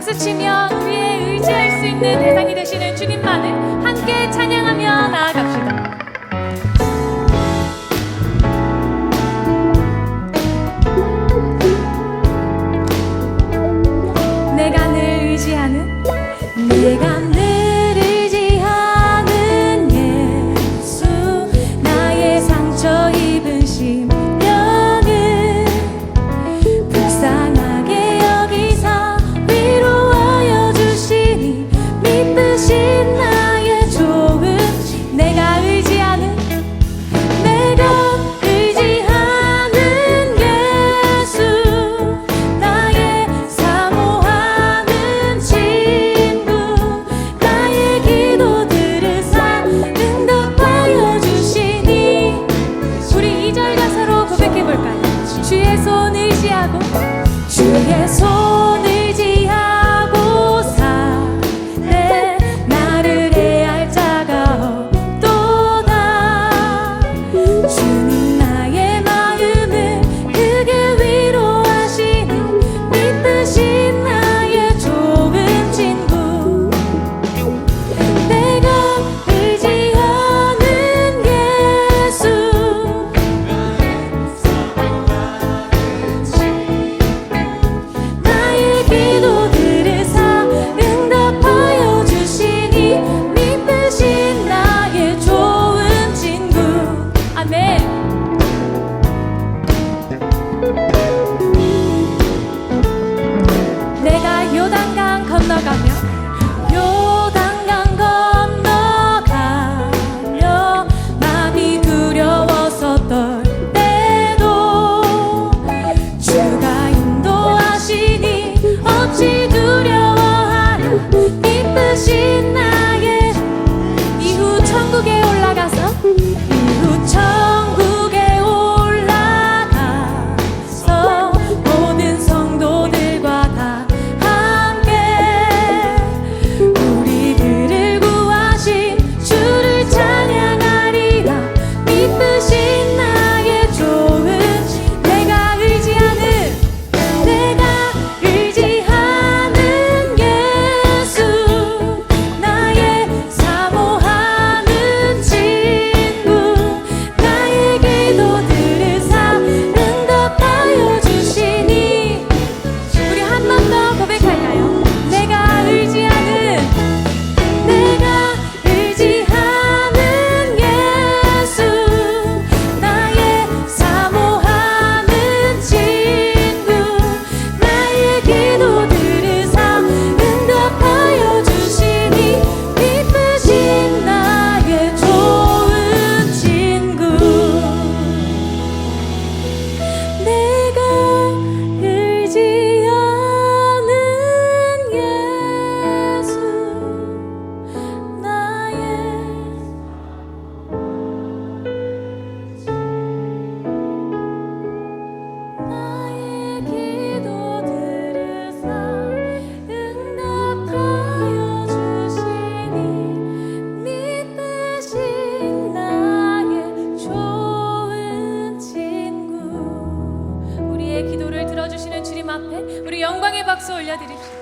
박수치며 위에 의지할 수 있는 대상이 되시는 주님만을 함께 찬양하며 나아갑시다. lago 흘러가며 기도를 들어주시는 주님 앞에 우리 영광의 박수 올려드립시다.